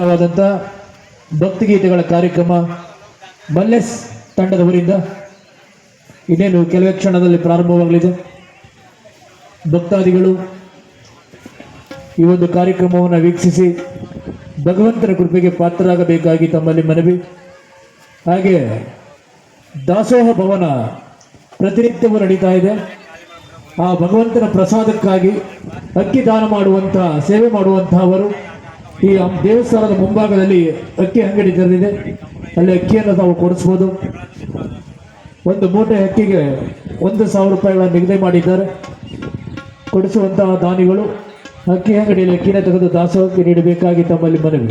ವಾದಂಥ ಭಕ್ತಿಗೀತೆಗಳ ಕಾರ್ಯಕ್ರಮ ಮಲ್ಲೆಸ್ ತಂಡದವರಿಂದ ಇನ್ನೇನು ಕೆಲವೇ ಕ್ಷಣದಲ್ಲಿ ಪ್ರಾರಂಭವಾಗಲಿದೆ. ಭಕ್ತಾದಿಗಳು ಈ ಒಂದು ಕಾರ್ಯಕ್ರಮವನ್ನು ವೀಕ್ಷಿಸಿ ಭಗವಂತನ ಕೃಪೆಗೆ ಪಾತ್ರರಾಗಬೇಕಾಗಿ ತಮ್ಮಲ್ಲಿ ಮನವಿ. ಹಾಗೆ ದಾಸೋಹ ಭವನ ಪ್ರತಿನಿತ್ಯವೂ ನಡೀತಾ ಇದೆ. ಆ ಭಗವಂತನ ಪ್ರಸಾದಕ್ಕಾಗಿ ಅಕ್ಕಿ ದಾನ ಮಾಡುವಂತಹ, ಸೇವೆ ಮಾಡುವಂತಹವರು ಈ ದೇವಸ್ಥಾನದ ಮುಂಭಾಗದಲ್ಲಿ ಅಕ್ಕಿ ಅಂಗಡಿ ತೆರೆದಿದೆ. ಅಲ್ಲಿ ಅಕ್ಕಿಯನ್ನು ನಾವು ಕೊಡಿಸ್ಬೋದು. ಒಂದು ಮೂಟೆ ಅಕ್ಕಿಗೆ ಒಂದು ಸಾವಿರ ರೂಪಾಯಿಗಳ ನಿಗದಿ ಮಾಡಿದ್ದಾರೆ. ಕೊಡಿಸುವಂತಹ ದಾನಿಗಳು ಅಕ್ಕಿ ಅಂಗಡಿಯಲ್ಲಿ ಅಕ್ಕಿನ ತೆಗೆದು ದಾಸೋಹಕ್ಕೆ ನೀಡಬೇಕಾಗಿ ತಮ್ಮಲ್ಲಿ ಮನವಿ.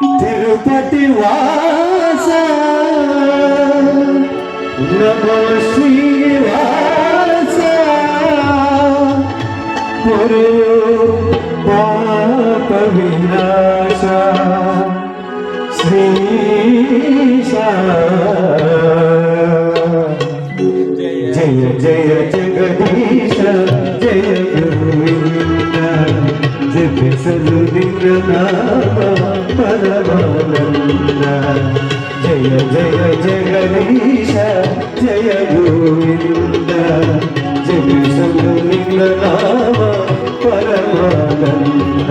తిరుపతి వాస. నమో శ్రీవాస గురు పాప వినాశ. శ్రీ జయ జయ జగదీశ జయ గోవింద జపిసలు పరమానంద జయ జయ జగదీశ జయ గోవింద జపిసలు నిన్న నామ పరమానంద.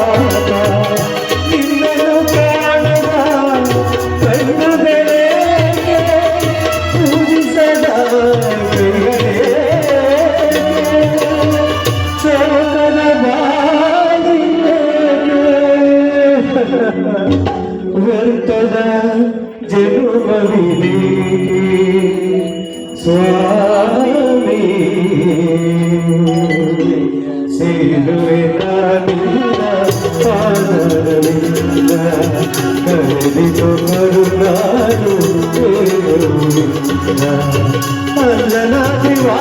ವ್ಯರ್ಥದ ಜನುಮವಿದೆ ಸ್ವಾಮಿ ಸೇರುವೆ ನಾನಿಲ್ಲ ಪಾದರವಿಲ್ಲ ಕರೆದಿತು ಕರುಣಾನು ಅಂಜನಾದಿವಾ